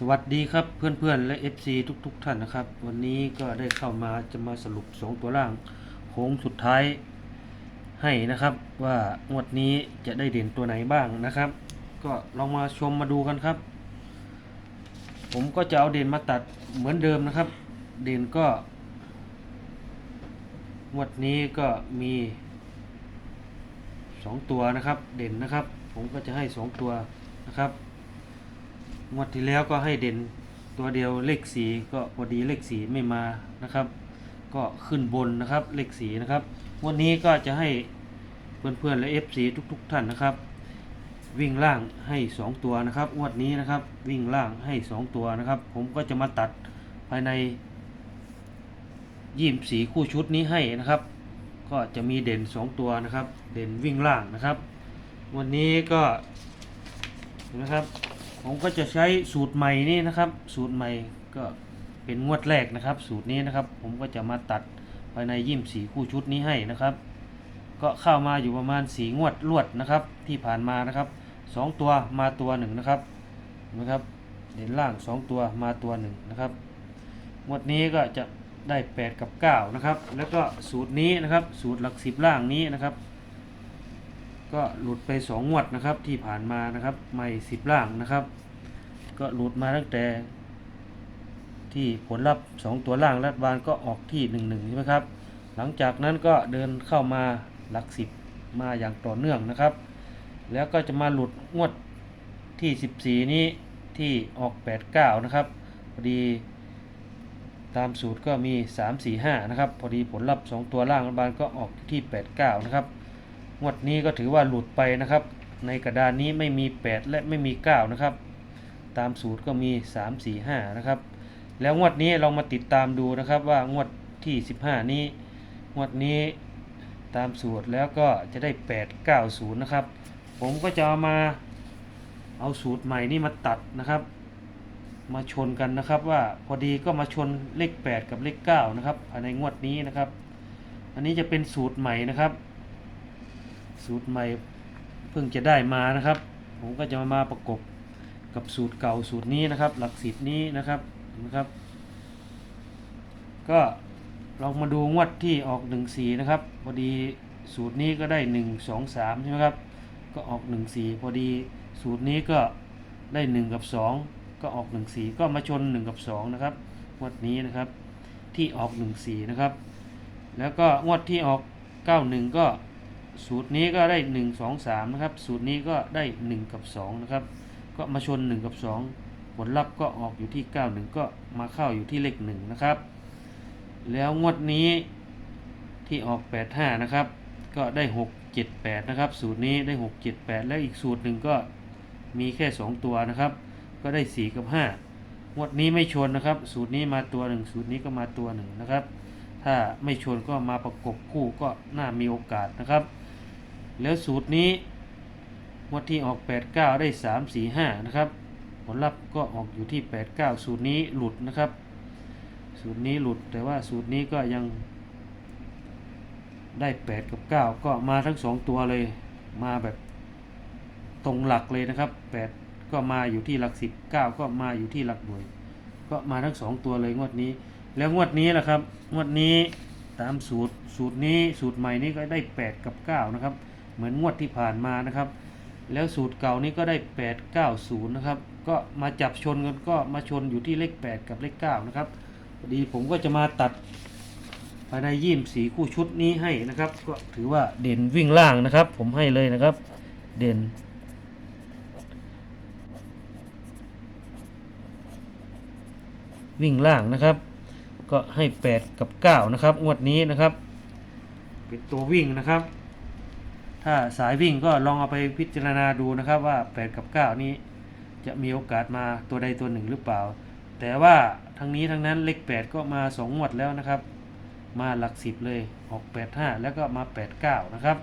สวัสดีครับเพื่อนๆ และ FC ทุกๆทท่านนะครับ วันนี้ก็ได้เข้ามาจะมาสรุป 2 ตัวล่างโค้งสุดท้ายให้นะครับ ว่างวดนี้จะได้เด่นตัวไหนบ้างนะครับ ก็ลองมาชมมาดูกันครับ ผมก็จะเอาเด่นมาตัดเหมือนเดิมนะครับ เด่นก็ งวดนี้ก็มี 2 ตัวนะครับ เด่นนะครับ ผมก็จะให้ 2 ตัวนะครับ งวดที่แล้วก็ให้เด่นตัวเดียวเลขสีก็พอดีเลขสีไม่มานะครับ ก็ขึ้นบนนะครับเลขสีนะครับงวันนี้ก็จะให้เพื่อนๆและ FC ทุก ๆ ท่านนะครับ วิ่งล่างให้ 2 ตัวนะครับงวดนี้นะครับวิ่งล่างให้ 2 ตัวนะครับ ผมก็จะมาตัดภายในยี่สีคู่ชุดนี้ให้นะครับ ก็จะมีเด่น 2 ตัวนะครับ เด่นวิ่งล่างนะครับ วันนี้ก็เห็นะครับ ผมก็จะใช้สูตรใหม่นี่นะครับ สูตรใหม่ก็เป็นงวดแรกนะครับ สูตรนี้นะครับ ผมก็จะมาตัดภายในยิ่มสีคู่ชุดนี้ให้นะครับ ก็เข้ามาอยู่ประมาณสีงวดลวดนะครับ ที่ผ่านมานะครับสองตัวมาตัวหนึ่งนะครับเห็นะครับเด่นล่างสองตัวมาตัวหนึ่งนะครับงวดนี้ก็จะได้ 8 กับ 9 นะครับ แล้วก็สูตรนี้นะครับ สูตรหลักสิบล่างนี้นะครับ ก็หลุดไปสองงวดนะครับที่ผ่านมานะครับใหม่สิบล่างนะครับ ก็หลุดมาตั้งแต่ ที่ผลลัพธ์สองตัวล่างรัฐบาลก็ออกที่หนึ่งหนึ่งใช่ไหมครับ หลังจากนั้นก็เดินเข้ามาหลักสิบมาอย่างต่อเนื่องนะครับ แล้วก็จะมาหลุดงวดที่สิบสี่นี้ที่ออกแปดเก้านะครับพอดีตามสูตรก็มีสามสี่ห้านะครับ พอดีผลลัพธ์สองตัวล่างรัฐบาลก็ออกที่แปดเก้านะครับ งวดนี้ก็ถือว่าหลุดไปนะครับ ในกระดานนี้ไม่มี 8 และไม่มี 9 นะครับ ตามสูตรก็มี 3 4 5 นะครับ แล้วงวดนี้เรามาติดตามดูนะครับว่างวดที่ 15 นี้ งวดนี้ตามสูตรแล้วก็จะได้ 8 9 0 นะครับ ผมก็จะเอามาเอาสูตรใหม่นี่มาตัดนะครับ มาชนกันนะครับว่าพอดีก็มาชนเลข 8 กับเลข 9 นะครับภายในงวดนี้นะครับ อันนี้จะเป็นสูตรใหม่นะครับ สูตรใหม่เพิ่งจะได้มานะครับ ผมก็จะมามาประกบกับสูตรเก่าสูตรนี้นะครับ หลักสิบนี้นะครับนะครับ ก็ลองมาดูงวดที่ออก1นสีนะครับพอดีสูตรนี้ก็ได้ 1 2 3ใช่ไหมครับก็ออก1นสีพอดีสูตรนี้ก็ได้ 1 กับ 2 ก็ออก1นสีก็มาชน 1 กับ 2 นะครับงวดนี้นะครับที่ออก1นสีนะครับ แล้วก็งวดที่ออก 91 ก็ สูตรนี้ก็ได้ 1 2 3 นะครับ สูตรนี้ก็ได้ 1 กับ 2 นะครับ ก็มาชน 1 กับ 2 ผลลัพธ์ก็ออกอยู่ที่ 91 ก็มาเข้าอยู่ที่เลข1นะครับ แล้วงวดนี้ที่ออก 85 นะครับ ก็ได้ 6 7 8 นะครับ สูตรนี้ได้ 6 7 8 แล้วอีกสูตรหนึ่งก็มีแค่ 2 ตัวนะครับ ก็ได้ 4 กับ 5 งวดนี้ไม่ชนนะครับ สูตรนี้มาตัวหนึ่งสูตรนี้ก็มาตัวหนึ่งนะครับ ถ้าไม่ชนก็มาประกบคู่ก็น่ามีโอกาสนะครับ แล้วสูตรนี้งวดที่ออก 89 ได้ 3 4 5 นะครับ ผลลัพธ์ก็ออกอยู่ที่ 89 สูตรนี้หลุดนะครับ สูตรนี้หลุดแต่ว่าสูตรนี้ก็ยังได้ 8 กับ 9 ก็มาทั้ง 2 ตัวเลยมาแบบตรงหลักเลยนะครับ 8 ก็มาอยู่ที่หลัก 10 9 ก็มาอยู่ที่หลักหน่วย ก็มาทั้ง 2 ตัวเลยงวดนี้ แล้วงวดนี้ล่ะครับ งวดนี้ตามสูตรสูตรนี้สูตรใหม่นี้ก็ได้ 8 กับ 9 นะครับ เหมือนงวดที่ผ่านมานะครับ แล้วสูตรเก่านี้ก็ได้ 8 9 0 นะครับ ก็มาจับชนกันก็มาชนอยู่ที่เลข 8 กับเลข 9 นะครับพอดีผมก็จะมาตัดภายในยี่มสีคู่ชุดนี้ให้นะครับ ก็ถือว่าเด่นวิ่งล่างนะครับ ผมให้เลยนะครับ เด่น วิ่งล่างนะครับ ก็ให้ 8 กับ 9 นะครับงวดนี้นะครับ เป็นตัววิ่งนะครับ ถ้าสายวิ่งก็ลองเอาไปพิจารณาดูนะครับว่า 8 กับ 9 นี้จะมีโอกาสมาตัวใดตัวหนึ่งหรือเปล่า แต่ว่าทั้งนี้ทั้งนั้นเลข 8 ก็มา2งวดแล้วนะครับ มาหลัก 10 เลยออก85 แล้วก็มา 89 นะครับ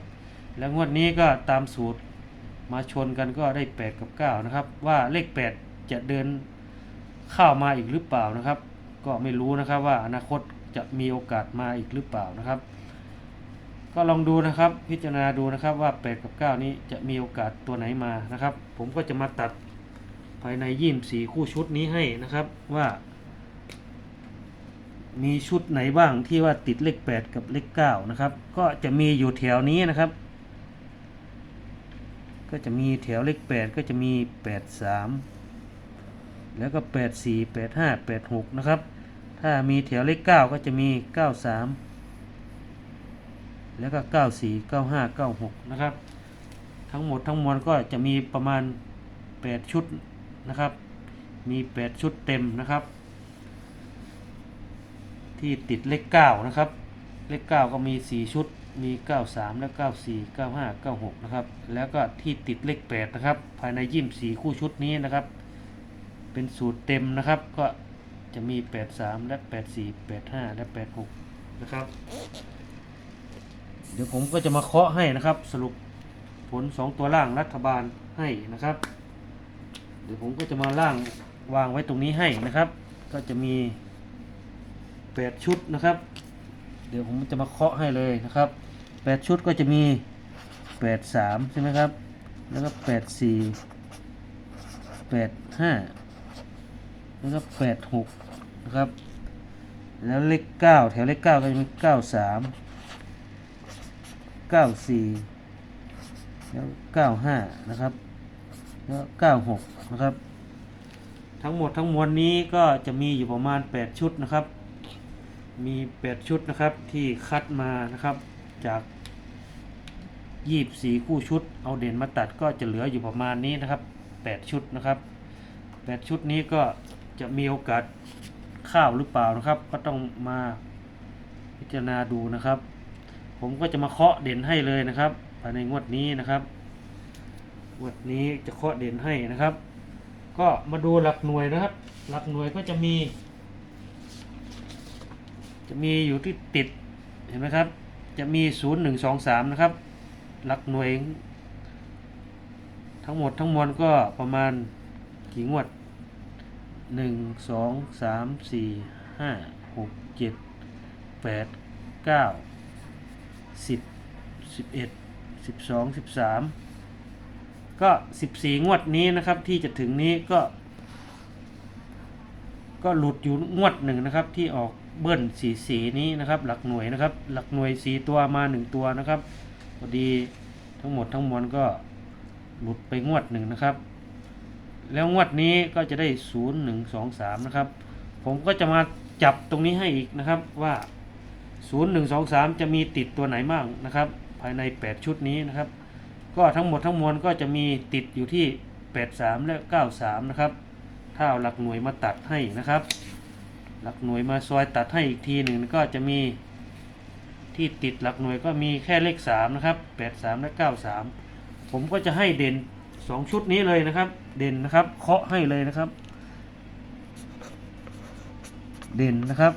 แล้วงวดนี้ก็ตามสูตรมาชนกันก็ได้ 8 กับ 9 นะครับ ว่าเลข 8 จะเดินเข้ามาอีกหรือเปล่านะครับ ก็ไม่รู้นะครับว่าอนาคตจะมีโอกาสมาอีกหรือเปล่านะครับ ก็ลองดูนะครับพิจารณาดูนะครับว่า 8 กับ 9 นี้จะมีโอกาสตัวไหนมานะครับ ผมก็จะมาตัดภายในยี่มสีคู่ชุดนี้ให้นะครับว่า มีชุดไหนบ้างที่ว่าติดเลขแปดกับเลขเก้านะครับ ก็จะมีอยู่แถวนี้นะครับ ก็จะมีแถวเลขแปดก็จะมีแปดสามแล้วก็แปดสี่แปดห้าแปดหกนะครับ ถ้ามีแถวเลขเก้าก็จะมีเก้าสาม แล้วก็เก้าสี่เก้าห้าเก้าหกนะครับ ทั้งหมดทั้งมวลก็จะมีประมาณแปดชุดนะครับ มีแปดชุดเต็มนะครับ ที่ติดเลขเก้านะครับ เลขเก้าก็มีสี่ชุด มีเก้าสามและเก้าสี่เก้าห้าเก้าหกนะครับ แล้วก็ที่ติดเลขแปดนะครับ ภายในยิมสีคู่ชุดนี้นะครับ เป็นสูตรเต็มนะครับ ก็จะมีแปดสามและแปดสี่และแปดหกนะครับ เดี๋ยวผมก็จะมาเคาะให้นะครับ สรุปผลสองตัวล่างรัฐบาลให้นะครับ เดี๋ยวผมก็จะมาล่างวางไว้ตรงนี้ให้นะครับ ก็จะมีแปดชุดนะครับ เดี๋ยวผมจะมาเคาะให้เลยนะครับแปดชุดก็จะมีแปดสามใช่ไหมครับ แล้วก็แปดสี่แปดห้าแล้วก็แปดหกนะครับ แล้วเลขเก้าแถวเลขเก้าก็จะมีเก้าสาม เก้าสี่แล้วเก้าห้านะครับ แล้วเก้าหกนะครับ ทั้งหมดทั้งมวลนี้ก็จะมีอยู่ประมาณ8ชุดนะครับ มี8ชุดนะครับที่คัดมานะครับจากยีบสีคู่ชุด เอาเด่นมาตัดก็จะเหลืออยู่ประมาณนี้นะครับ8ชุดนะครับ8ชุดนี้ก็จะมีโอกาสข้าวหรือเปล่านะครับ ก็ต้องมาพิจารณาดูนะครับ ผมก็จะมาเคาะเด่นให้เลยนะครับภายในงวดนี้นะครับงวดนี้จะเคาะเด่นให้นะครับ ก็มาดูหลักหน่วยนะครับ หลักหน่วยก็จะมี จะมีอยู่ที่ติดเห็นไหมครับ จะมี 0 1 2 3 นะครับ หลักหน่วย ทั้งหมดทั้งมวลก็ประมาณกี่งวด 1 2 3 4 5 6 7 8 9 10 11 12 13ก็14งวดนี้นะครับที่จะถึงนี้ก็ ก็หลุดอยู่งวดหนึ่งนะครับ ที่ออกเบิ้ลสีสีนี้นะครับ หลักหน่วยนะครับ หลักหน่วยสีตัวมาหนึ่งตัวนะครับพอดีทั้งหมดทั้งมวลก็หลุดไปงวดหนึ่งนะครับ แล้วงวดนี้ก็จะได้ศูนย์หนึ่งสองสามนะครับ ผมก็จะมาจับตรงนี้ให้อีกนะครับว่า ศูนย์หนึ่งสองสามจะมีติดตัวไหนบ้างนะครับ ภายในแปดชุดนี้นะครับ ก็ทั้งหมดทั้งมวลก็จะมีติดอยู่ที่ 83 และ 93 นะครับ ถ้าเอาหลักหน่วยมาตัดให้นะครับ หลักหน่วยมาซอยตัดให้อีกทีหนึ่งก็จะมีที่ติดหลักหน่วยก็มีแค่เลข 3 นะครับ 83 และ 93 ผมก็จะให้เด่น 2 ชุดนี้เลยนะครับ เด่นนะครับเคาะให้เลยนะครับ เด่นนะครับ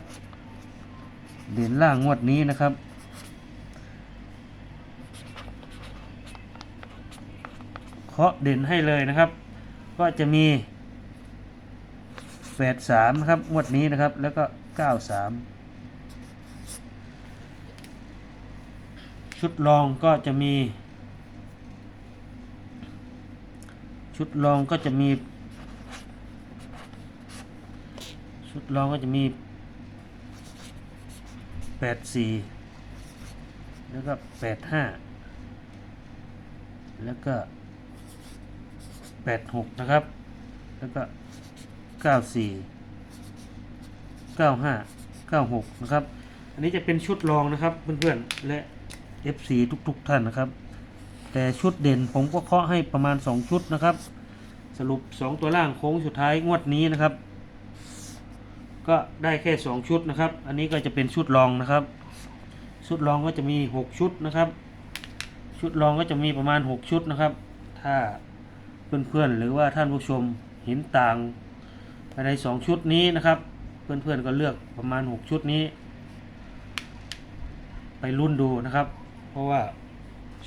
เด่นล่างงวดนี้นะครับ เคาะเด่นให้เลยนะครับ ก็จะมีแปดสามนะครับงวดนี้นะครับ แล้วก็เก้าสามชุดรองก็จะมี ชุดรองก็จะมี ชุดรองก็จะมี แปดสี่แล้วก็แปดห้าแล้วก็86นะครับ แล้วก็94 95 96นะครับ อันนี้จะเป็นชุดรองนะครับเพื่อนๆและ FC ทุกๆท่านนะครับ แต่ชุดเด่นผมก็เคาะให้ประมาณ 2 ชุดนะครับ สรุป 2 ตัวล่างโค้งสุดท้ายงวดนี้นะครับ ก็ได้แค่ 2 ชุดนะครับ อันนี้ก็จะเป็นชุดรองนะครับ ชุดรองก็จะมี 6 ชุดนะครับ ชุดรองก็จะมีประมาณ 6 ชุดนะครับ ถ้าเพื่อนๆหรือว่าท่านผู้ชมเห็นต่างภายในสองชุดนี้นะครับ เพื่อนๆก็เลือกประมาณ 6 ชุดนี้ ไปรุ่นดูนะครับ เพราะว่า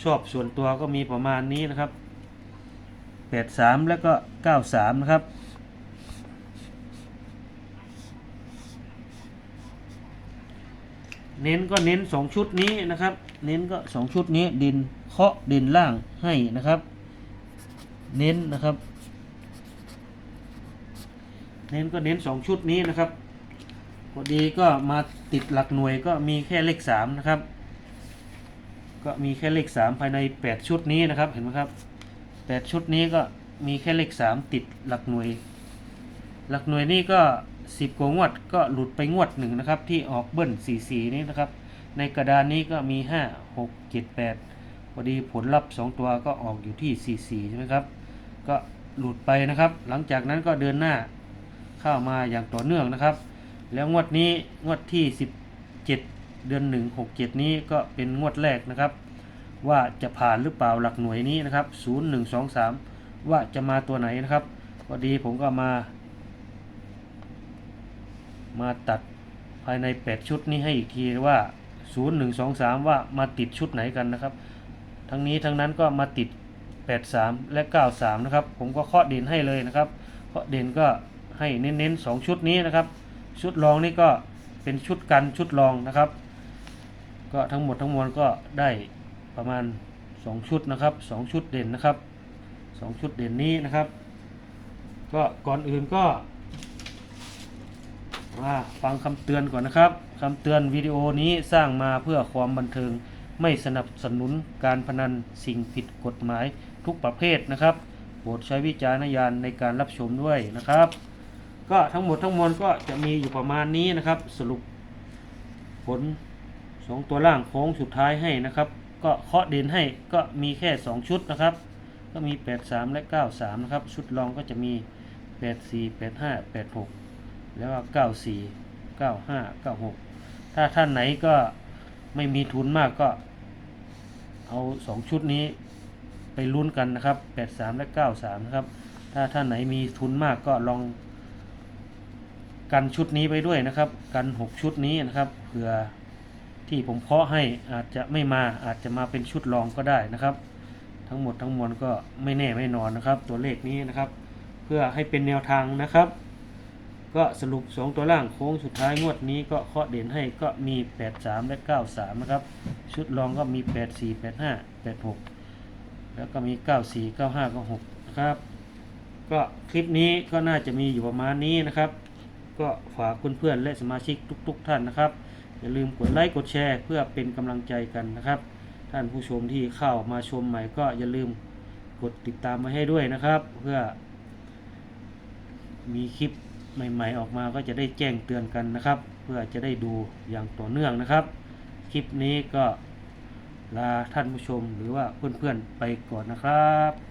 ชอบส่วนตัวก็มีประมาณนี้นะครับ 83 แล้วก็ 93 นะครับ เน้นก็เน้น 2 ชุดนี้นะครับ เน้นก็ 2 ชุดนี้ดินเคาะดินล่างให้นะครับ เน้นนะครับ เน้นก็เน้นสองชุดนี้นะครับพอดีก็มาติดหลักหน่วยก็มีแค่เลขสามนะครับ ก็มีแค่เลขสามภายในแปดชุดนี้นะครับเห็นไหมครับแปดชุดนี้ก็มีแค่เลขสามติดหลักหน่วย หลักหน่วยนี่ก็ สิบกว่างวดก็หลุดไปงวดหนึ่งนะครับ ที่ออกเบิ้ลสี่สี่นี้นะครับ ในกระดานนี้ก็มีห้าหกเจ็ดแปดพอดีผลลัพธ์สองตัวก็ออกอยู่ที่สี่สี่ใช่ไหมครับ ก็หลุดไปนะครับ หลังจากนั้นก็เดินหน้าเข้ามาอย่างต่อเนื่องนะครับ แล้วงวดนี้งวดที่17เจ็ดเดือน1 6 7นี้ก็เป็นงวดแรกนะครับ ว่าจะผ่านหรือเปล่าหลักหน่วยนี้นะครับ0 1 2 3ว่าจะมาตัวไหนนะครับพอดีผมก็มา มาตัดภายใน 8 ชุดนี้ให้อีกทีว่า 0 1 2 3 ว่ามาติดชุดไหนกันนะครับ ทั้งนี้ทั้งนั้นก็มาติด 83 และ 93 นะครับ ผมก็เคาะเด่นให้เลยนะครับเคาะเด่นก็ให้เน้นๆ 2 ชุดนี้นะครับ ชุดรองนี่ก็เป็นชุดกันชุดรองนะครับ ก็ทั้งหมดทั้งมวลก็ได้ประมาณ 2 ชุดนะครับ 2 ชุดเด่นนะครับ 2 ชุดเด่นนี้นะครับ ก็ก่อนอื่นก็ มาฟังคำเตือนก่อนนะครับคำเตือนวิดีโอนี้สร้างมาเพื่อความบันเทิง ไม่สนับสนุนการพนันสิ่งผิดกฎหมายทุกประเภทนะครับโปรดใช้วิจารณญาณในการรับชมด้วยนะครับ ก็ทั้งหมดทั้งมวลก็จะมีอยู่ประมาณนี้นะครับ สรุปผลสองตัวล่างโค้งสุดท้ายให้นะครับ ก็เคาะเด่นให้ก็มีแค่ 2 ชุดนะครับ ก็มี 83 และ 93 นะครับ ชุดรองก็จะมี 84 85 86 แล้วก็94 95 96ถ้าท่านไหนก็ไม่มีทุนมากก็ เอา2ชุดนี้ไปลุ้นกันนะครับ83และ93นะครับ ถ้าท่านไหนมีทุนมากก็ลอง กันชุดนี้ไปด้วยนะครับ กัน6ชุดนี้นะครับเผื่อที่ผมเคาะให้อาจจะไม่มาอาจจะมาเป็นชุดรองก็ได้นะครับ ทั้งหมดทั้งมวลก็ไม่แน่ไม่นอนนะครับ ตัวเลขนี้นะครับ เพื่อให้เป็นแนวทางนะครับ ก็สรุป 2 ตัวล่างโค้งสุดท้ายงวดนี้ก็เคาะเด่นให้ก็มี 83 และ 93 นะครับ ชุดรองก็มี 84 85 86 แล้วก็มี 94 95 96 นะครับ ก็คลิปนี้ก็น่าจะมีอยู่ประมาณนี้นะครับ ก็ฝากเพื่อนๆและสมาชิกทุก ๆ ท่านนะครับ อย่าลืมกดไลค์กดแชร์เพื่อเป็นกำลังใจกันนะครับ ท่านผู้ชมที่เข้ามาชมใหม่ก็อย่าลืมกดติดตามมาให้ด้วยนะครับ เพื่อมีคลิป ใหม่ ๆ ออกมาก็จะได้แจ้งเตือนกันนะครับ เพื่อจะได้ดูอย่างต่อเนื่องนะครับ คลิปนี้ก็ลาท่านผู้ชมหรือว่าเพื่อนๆไปก่อนนะครับ